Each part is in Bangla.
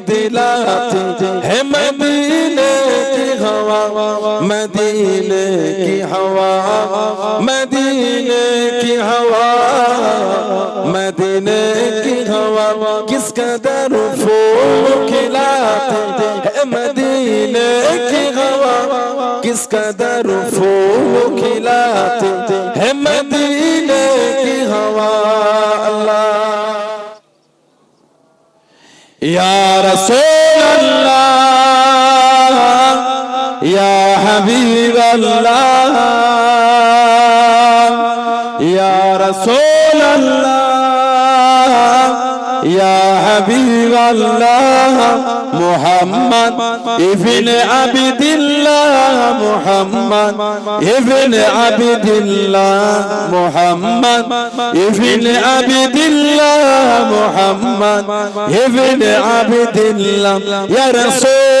काबे की दिलाती है मदीने की हवा मदीने की हवा मदीने की हवा मदीने की हवा किस कदर फूल खिलाते है मदीने की हवा किस कदर फूल खिलाते হাবিব ইয়া রসোল ইয়া হাবিব মোহাম্মদ ইবিন আবিদুল্লাহ, মোহাম্মদ ইবিন আবিদুল্লাহ, মোহাম্মদ ইবিন আবিদুল্লাহ, মোহাম্মদ ইবিন আবিদুল্লাহ, ইয়া রসোল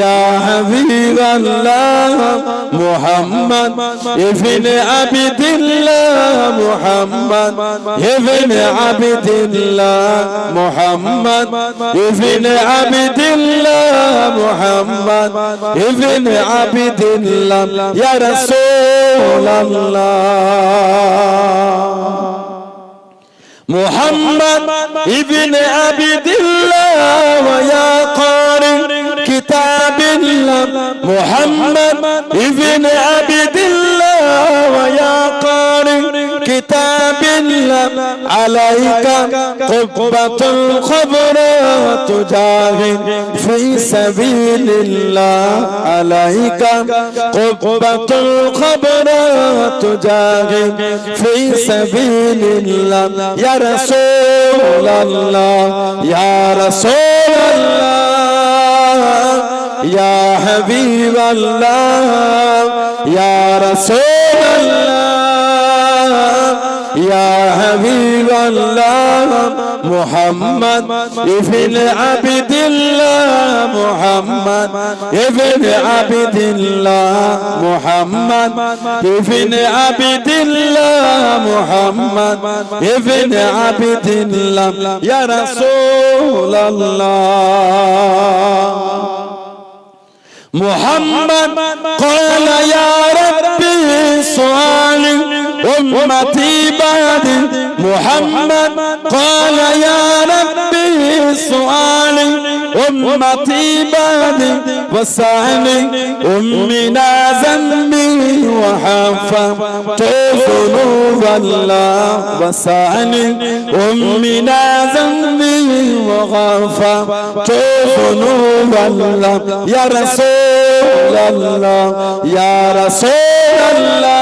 يا حبيب الله محمد ابن عبد الله محمد ابن عبد الله محمد ابن عبد الله محمد ابن عبد الله يا رسول الله. محمد ابن عبد الله ويا قارئ كتاب الله محمد ابن عبد الله ويا قارئ كتاب الله عليك قبة الخبر تجاهد في سبيل الله عليك قبة الخبر تجاهد في سبيل الله يا رسول الله يا رسول الله يا حبيب الله يا رسول الله يا حبيب الله محمد ابن عبد الله محمد ابن عبد الله محمد ابن عبد الله محمد ابن عبد الله يا رسول الله. محمد قال يا ربي سؤالي أمتي بعد محمد قال يا ربي سؤالي أمتي بعد وسعني أمنا ذنبي وحفظت ذنوب الله وسعني أمنا ذنبي وغفرت ذنوب الله. يا رسول الله. يا رسول الله.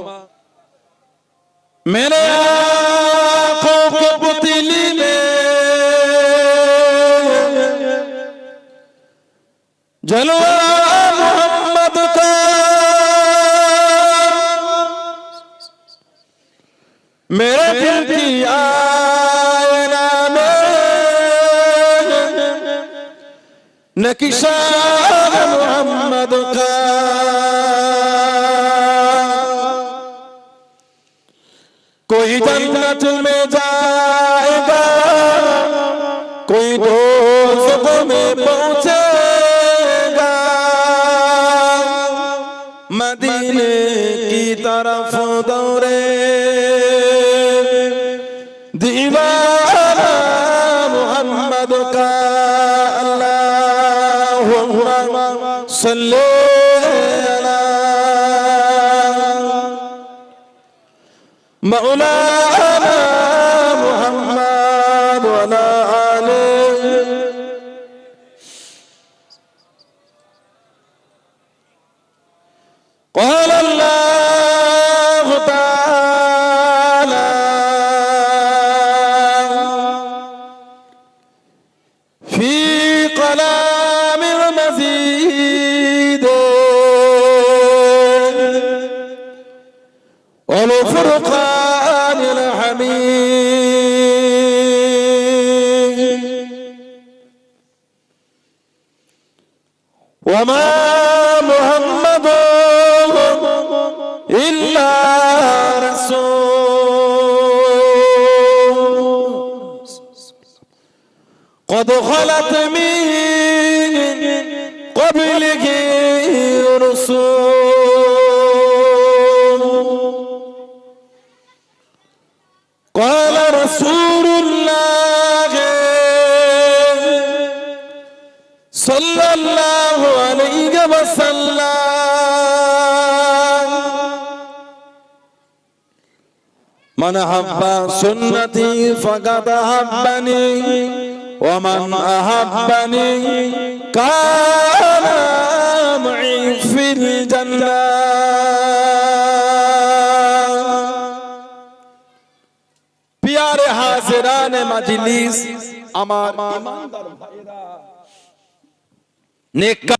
मेरे आंखों के पुतली में जलवा मोहम्मद का मेरे दिल की आयना में नक्शा मोहम्मद کوئی جنت میں جائے گا کوئی دوزخ میں پہنچے گا مدینے کی طرف دورے دیوانہ محمد کا اللہ صلی مولانا ওমা من أحب سنتي فقد أحبني ومن أحبني كان معي في الجنة পিয়ারে হাজিরানে মাজলিস আমার ইমানদার ভাইরা নেককার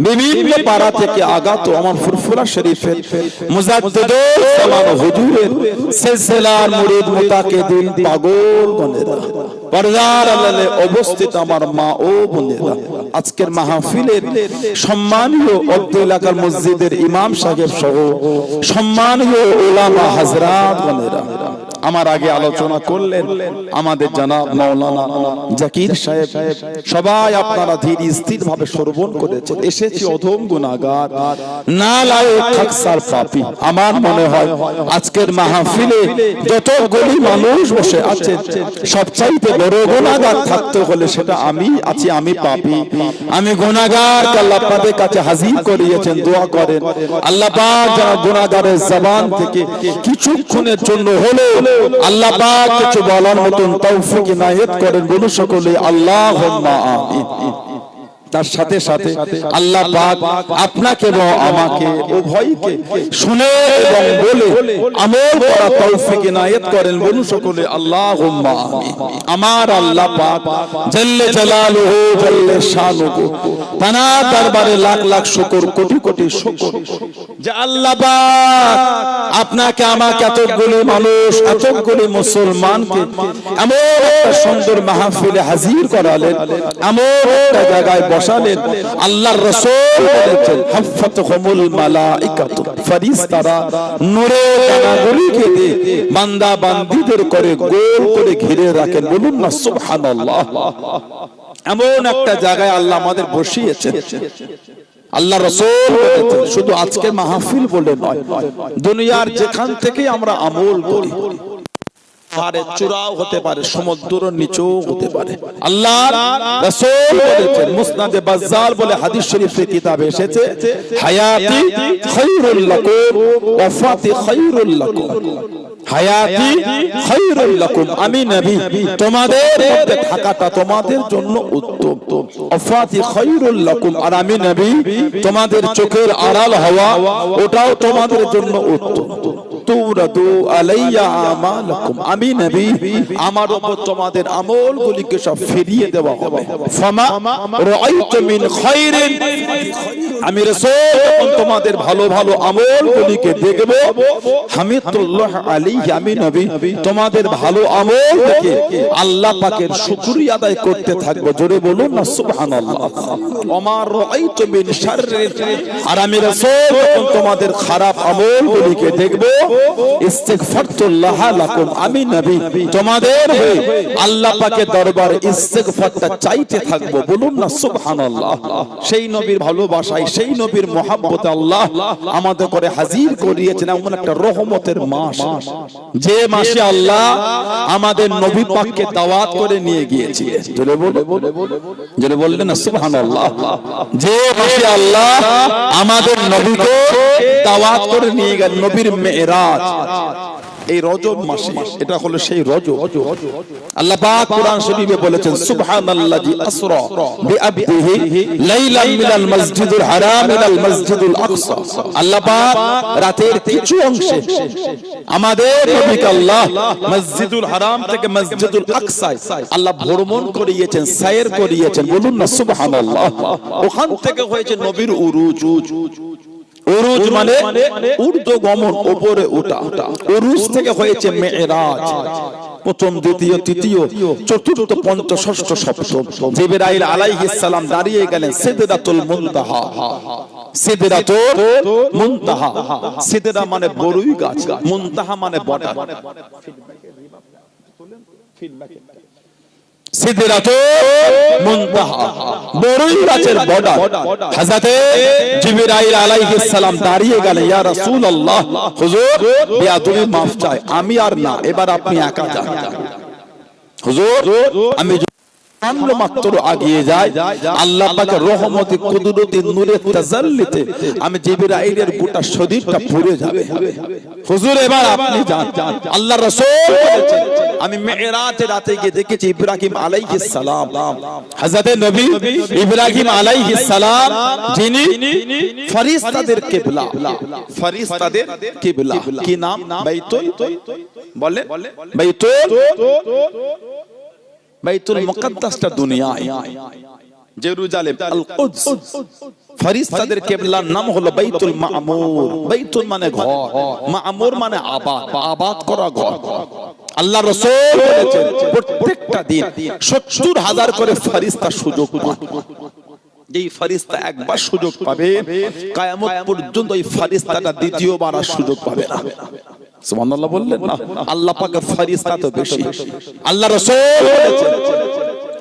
বিভিন্ন পাড়া থেকে আগত আমার ফুরফুরা শরীফের মুজাদ্দিদুল জামান হুজুরের সিলসিলার মুরিদ মুতাকিদিন পাগল গনেরা পর্দার আড়ালে অবস্থিত আমার মা ও বোনেরা আজকের মাহফিলের সম্মানীয় অর্ধ এলাকার মসজিদের ইমাম সাহেব সহ সম্মানীয় ওলামা হাজরাত বোনেরা আমার আগে আলোচনা করলেন আমাদের জানাব মাওলানা জাকির সাহেব। সবাই আপনারা ধীর স্থির ভাবে শ্রবণ করেছেন। এসেছি অধম গুনাগার না লায়ক পাপী। আমার মনে হয় আজকের মাহফিলে যতগুলি মানুষ বসে আছে, সবচাইতে বড় গুনাগার থাকতে হলে সেটা আমি আছি, আমি পাপী। আমি গুনাগার আল্লাহ আপনাদের কাছে হাজির করিয়েছেন, দোয়া করেন। আল্লাহ পাক যারা গুনাগারের জবান থেকে কিছুক্ষণের জন্য হলো আল্লাহ পাক কিছু বলার মতন তৌফিক ইনায়েত করেন। বলু সকলে আল্লাহুম্মা আমিন। তার সাথে সাথে আল্লাহ পাক আপনাকে এবং আমাকে উভয়কে শুনে এবং বলে আমল করা তৌফিক ইনায়েত করেন বলু সকলে। আল্লাহুম্মা আমিন। আমার আল্লাহ পাক জাল্লে জালালুহু জাল্লে শানুহু। তানা দরবারে লাখ লাখ শুকর কোটি কোটি শুকর। যে আল্লাহ পাক আপনাকে আমাকে এতগুলি মানুষ এতগুলি মুসলমানকে এমন সুন্দর মাহফিলে হাজির করালেন এমন একটা জায়গায় বসালেন আল্লাহর রাসূল বলেছেন বান্দা বান্দীদের করে গোল করে ঘিরে রাখেন, বলুন না, সুবহানাল্লাহ। এমন একটা জায়গায় আল্লাহ আমাদের বসিয়েছেন। আল্লাহ রসুল শুধু আজকে মাহফিল বলে নয়, দুনিয়ার যেখান থেকে আমরা আমল করি পারে চূড়াও হতে পারে সমুদ্র নিচেও হতে পারে। আল্লাহ রাসূল বলেছেন, মুসনাদে বাজ্জার বলে হাদিস শরীফে কিতাবে এসেছে, হায়াতি খায়রুল লাকুম, ওয়াফাতি খায়রুল লাকুম। হায়াতি খায়রুল লাকুম, আমি নবী, তোমাদের মধ্যে থাকাটা তোমাদের জন্য উত্তম। ওয়াফাতি খায়রুল লাকুম, আর আমি নবী, তোমাদের চোখের আড়াল হওয়া, ওটাও তোমাদের জন্য উত্তম। তোমাদের সব তোমাদের ভালো হামিদুল্লাহ আলাইহি, আমি নবী, তোমাদের ভালো আমল দেখে আল্লাহ পাকের শুকরিয়া আদায় করতে থাকব। জোরে বলুন না আর আমি তোমাদের খারাপ আমলগুলিকে দেখব ইস্তিগফারতুল্লাহ লাকুম আমি নবী। তোমাদের হয়ে আল্লাহ পাকের দরবারে ইস্তিগফারটা চাইতে থাকব, বলুন না সুবহানাল্লাহ। সেই নবীর ভালোবাসায়, সেই নবীর মহাব্বতে আল্লাহ আমাদের করে হাজির করিয়েছেন এমন একটা রহমতের মাস। যে মাসে আল্লাহ আমাদের নবী পাককে দাওয়াত করে নিয়ে গিয়েছিলেন জোরে জোরে বললেন না সুবহানাল্লাহ। যে মাসে আল্লাহ আমাদের নবীকে দাওয়াত করে নিয়ে গেলেন নবীর মেরাজ এই রজব মাসে এটা হলো সেই রজব। আল্লাহ পাক কোরআন শরীফে বলেছেন সুবহানাল্লাযী আসরা বিআবদিহি মিনাল মসজিদুল হারাম ইলাল মসজিদুল আকসা। আল্লাহ পাক রাতের কিছু অংশে আমাদের নবীকে আল্লাহ মসজিদুল হারাম থেকে মসজিদুল আকসায় আল্লাহ ভ্রমণ করিয়েছেন সায়ের করিয়েছেন। বলুন না সুবহানাল্লাহ। ওখান থেকে হয়েছে নবীর উরুজ। উরুজ মানে ঊর্ধ্ব গমন উপরে ওঠা। উরুজ থেকে হয়েছে মেয়েরাজ। প্রথম দ্বিতীয় তৃতীয় চতুর্থ পঞ্চ ষষ্ঠ সপ্তম। জিবরাইল আলাইহিস সালাম দাঁড়িয়ে গেলেন সিদরাতুল মুনতাহা। সিদরাতুল মুনতাহা। সিদরা মানে বড়ই গাছ। মুনতাহা মানে বর্ডার। মুনতাহা বড়ই গাছের বর্ডার। হযরতে জিবরাইল আলাইহিস সালাম দাঁড়িয়ে আমি আর না, এবার আপনি একা যান। হুজুর, আমি সামান্য মাত্র আগিয়ে যায় আল্লাহ পাকের রহমতে কুদরতি নূরে তাজাল্লিতে আমি জিবরাইলের গোটা শরীরটা পুড়ে যাবে। হুজুর, এবার আপনি যান। আল্লাহ রাসূল আমি মেরাজে রাতে গিয়ে দেখেছি ইব্রাহিম আলাইহিস সালাম। হযরতে নবী ইব্রাহিম আলাইহিস সালাম, যিনি ফেরেশতাদের কিবলা। ফেরেশতাদের কিবলা। কি নাম? বাইতুল? বলে বাইতুল? বাইতুল মুকদ্দাসটা দুনিয়ায়। জেরুজালেম আল কুদস ফেরেশতাদের কিবলার নাম হলো বাইতুল মামুর। বাইতুল মানে ঘর। মামুর মানে আবাদ। আবাদ। করা ঘর। আল্লাহ রাসূল বলেছেন প্রত্যেকটা দিন 70 হাজার করে ফেরেশতা সুযোগ পায় এই ফারিস্তা একবার সুযোগ পাবে কায়ামত পর্যন্ত এই ফারিস্তাটা দ্বিতীয়বার আর সুযোগ পাবে না। সুবহানাল্লাহ বললেন না? আল্লাহ পাকের ফারিস্তা তো বেশি। আল্লাহ রাসূল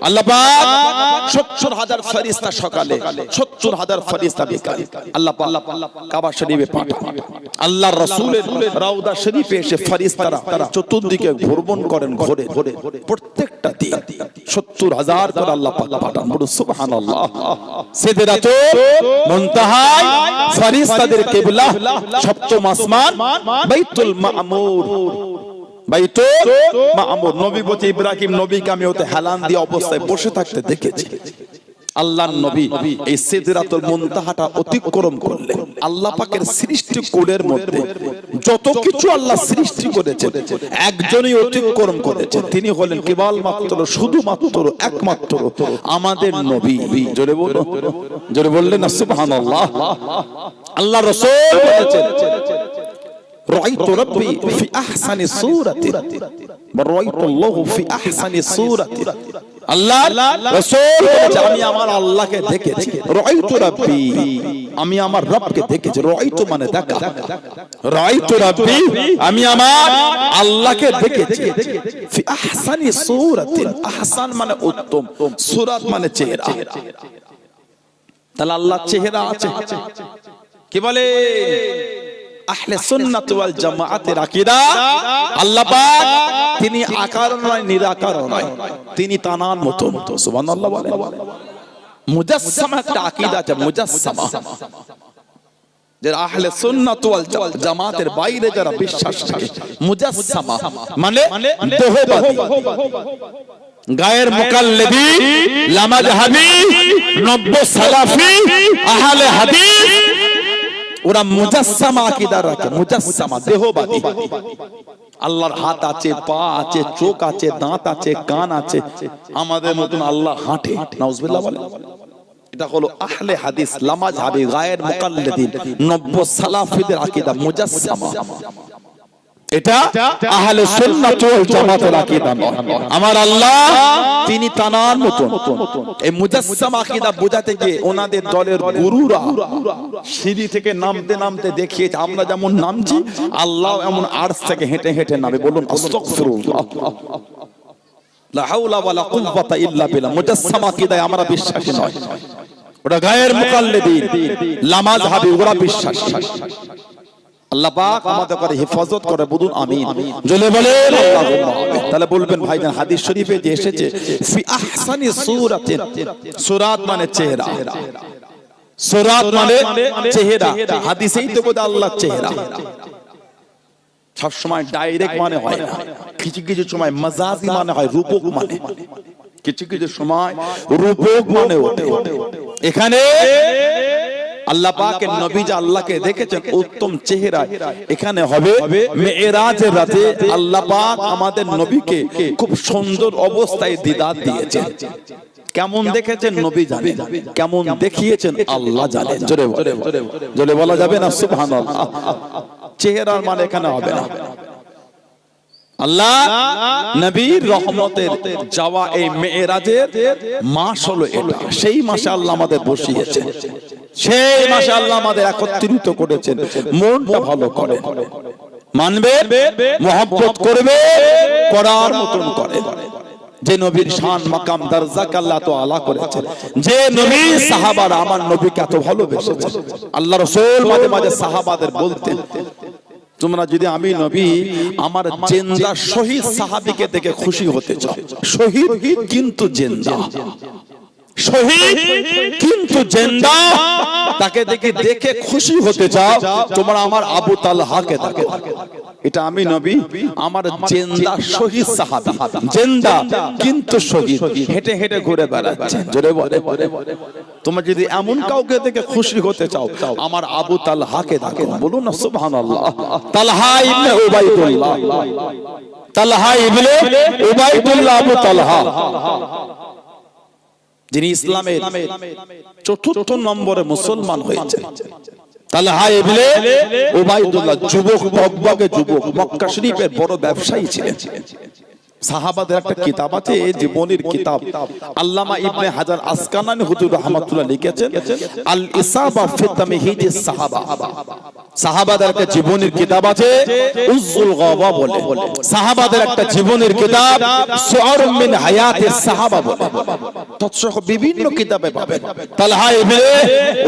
বলেছেন আল্লাহ পাক 70 হাজার ফেরেশতা সকালে 70 হাজার ফেরেশতা বিকালে আল্লাহ কাবা শরীফে পাঠান। আল্লাহর রাসূলের রাউদা শরীফে এসে ফেরেশতারা চতুর্দিকে ভ্রমণ করেন ঘোরে ঘোরে। প্রত্যেকটা দিন 70 হাজার করে আল্লাহ পাঠান। মুনতাহায় কিবলা সপ্তম আসমান বাইতুল মামুর। মামুর নবী বলছে ইব্রাহিম নবীকে আমি ওতে হেলান দিয়ে অবস্থায় বসে থাকতে দেখেছি। আল্লাহর নবী এই সিদরাতুল মুনতাহাটা অতিক্রম করলেন। আল্লাহ পাকের সৃষ্টি কোডের মধ্যে যত কিছু আল্লাহ সৃষ্টি করেছেন একজনই অতিক্রম করেছেন। তিনি হলেন কেবল মাত্র শুধুমাত্র একমাত্র আমাদের নবী। জোরে বলো জোরে বললেন সুবহানাল্লাহ। আল্লাহ রাসূল বলেছেন। رأيت ربي في أحسن صورة رأيت الله في أحسن صورة আল্লাহ রাসূল বলেছে আমি আমার আল্লাহকে দেখেছি রাআইতু রাব্বি আমি আমার রবকে দেখেছি রাআইতু মানে দেখা রাআইতু রাব্বি আমি আমার আল্লাহকে দেখেছি ফি আহসানি সূরাতিন আহসান মানে উত্তম সূরাত মানে চেহারা তাহলে আল্লাহর চেহারা আছে কি বলে আহলে সুন্নাত ওয়াল জামাআতের আকীদা। আল্লাহ পাক তিনি আকার নয়, নিরাকার নয়। তিনি তানার মতো সুবহানাল্লাহ বলে মুজাসসামা একটা আকীদা আছে, মুজাসসামা। যারা আহলে সুন্নাত ওয়াল জামাতের বাইরে যারা বিশ্বাস করে, মুজাসসামা মানে দেহবাদী গায়ের মুকাল্লিদি লামাজহাবি নব্য সালাফি, আহলে হাদিস ওরা মুজাসসামা আকীদা রাখে মুজাসসামা দেহবাদী। আল্লাহর হাত আছে পা আছে চোখ আছে দাঁত আছে কান আছে আমাদের মতন আল্লাহ হাঁটে। নাউজুবিল্লাহ বলে। এটা হলো আহলে হাদিস লামাজ হাবি গায়ের মুকাল্লিদিন নব্য সালাফিদের আকীদা মুজাসসামা। এটা আহলে সুন্নাত ওয়াল জামাতের আকীদা নয়। আমার আল্লাহ তিনি তানার মতন। এই মুজাসসাম আকীদা বোঝাতে গিয়ে ওনাদের দলের গুরুরা সিঁড়ি থেকে নামতে নামতে দেখিয়েছে আমরা যেমন নামছি আল্লাহ এমন আরশ থেকে হেঁটে হেঁটে নামে। বলুন আস্তাগফিরুল্লাহ। লা হাওলা ওয়ালা কুওয়াতা ইল্লা বিল্লাহ। মুজাসসাম আকীদায় আমরা বিশ্বাসী নয়। ওটা গায়ের মুকাল্লিদিন লামাজ হাবি ওরা বিশ্বাস। আল্লাহ পাক আমাদের করে হেফাজত করে বলুন আমিন। জলে বলেন। তাহলে বলবেন ভাইজান হাদিস শরীফে যে এসেছে ফি আহসানি সূরাতিন। সূরাত মানে চেহারা। সূরাত মানে চেহারা। হাদিসেই তো বোধ আল্লাহর চেহারা। সব সময় ডাইরেক্ট মানে হয়। না কিছু কিছু সময় মাজাজি মানে হয় রূপক মানে। কিছু কিছু সময় রূপক মানে ওঠে। এখানে আল্লাহ পাকের নবী যে আল্লাহকে দেখেছেন উত্তম চেহারা এখানে হবে মেয়েরাজের রাতে আল্লাহ পাক আমাদের নবীকে খুব সুন্দর অবস্থায় দিদার দিয়েছেন। কেমন দেখেছেন নবী জানেন? কেমন দেখিয়েছেন? আল্লাহ জানেন। জোরে জোরে বলা। যাবে না সুবহানাল্লাহ চেহারার মানে এখানে হবে না। আল্লাহ নবীর রহমতের যাওয়া এই মেয়েরাজের মাস হলো এটা। সেই মাসে আল্লাহ আমাদের বসিয়েছে সেই মাসে আল্লাহ আমাদের একত্রিত করেছেন। মনটা ভালো করে মানবে মহব্বত করবে করার মতন করে যে নবীর শান মাকাম দরজাকে আল্লাহ তো আলা করেছে যে নবী সাহাবারা আমার নবীকে এত ভালোবেসেছে আল্লাহ রাসূল মাঝে মাঝে সাহাবাদের বলতেন তোমরা যদি আমি নবী আমার জেন্দা শহীদ সাহাবিকে দেখে খুশি হতে চাও। শহীদ কিন্তু জেন্দা। শহীদ কিন্তু জেন্দা। তাকে দেখে দেখে খুশি হতে চাও। তোমরা আমার আবু তালহাকে দেখো। এটা আমি নবী আমার জেন্দা শহীদ সাহাবী জেন্দা কিন্তু শহীদ। হেঁটে হেঁটে ঘুরে বেড়াচ্ছে। জোরে বলে তোমরা যদি এমন কাউকে দেখে খুশি হতে চাও আমার আবু তালহাকে দেখো বলুন না সুবহানাল্লাহ। তালহা ইবনে উবাইদুল্লাহ। তালহা ইবনে উবাইদুল্লাহ আবু তালহা। যিনি ইসলামের চতুর্থ নম্বরে মুসলমান হয়েছেন। তালহা ইবনে উবাইদুল্লাহ যুবক বকবকে যুবক মক্কা শরীফের বড় ব্যবসায়ী ছিলেন। সাহাবাদের একটা কিতাব আছে জীবনের কিতাব। আল্লামা ইবনে হাজার আসকানানি হুজুর রহমাতুল্লাহ লিখেছেন আল ইসাবা ফি তামহিদ সাহাবা। সাহাবাদের একটা জীবনের কিতাব আছে উজ্জুল গাবা বলে। সাহাবাদের একটা জীবনের কিতাব সুআর মিন হায়াতিস সাহাবা বলে। তৎসহ বিভিন্ন কিতাবে পাবেন। তালহা ইবনে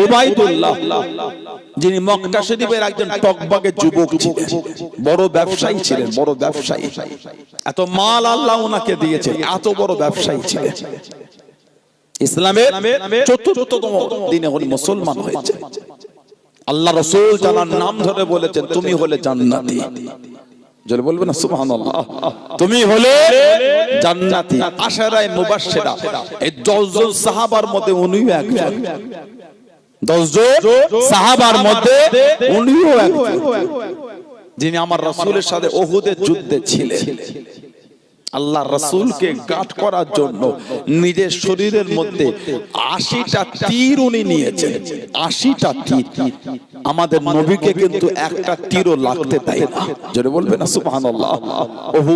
উবাইদুল্লাহ যিনি মক্কা শরীফের একজন টকবাগে যুবক ছিলেন, বড় ব্যবসায়ী ছিলেন, বড় ব্যবসায়ী। এত মাল আল্লাহ ওনাকে দিয়েছে এত বড় ব্যবসায়ী ছিলেন। ইসলামের চতুর্থতম দিনে উনি মুসলমান হয়েছে আল্লাহ রসুল জানার নাম ধরে বলেছেন, তুমি হলে জান্নাতি। জোরে বলবে না, সুবহানাল্লাহ। তুমি হলে জান্নাতি। আশারায়ে মুবাশশিরা, এই 10 সাহাবার মধ্যে উনিও একজন। দশজন সাহাবার মধ্যে উনিও একজন। যিনি আমার রাসূলের সাথে ওহুদের যুদ্ধে ছিলেন। আল্লাহ রাসূলকে গাট করার জন্য নিজের শরীরের মধ্যে আশিটা তীর উনি নিয়েছেন। আশিটা তীর। আমাদের নবীকে কিন্তু একটা তীরও লাগতে দেয় না। জোরে বলবে না সুবহানাল্লাহ। ওহু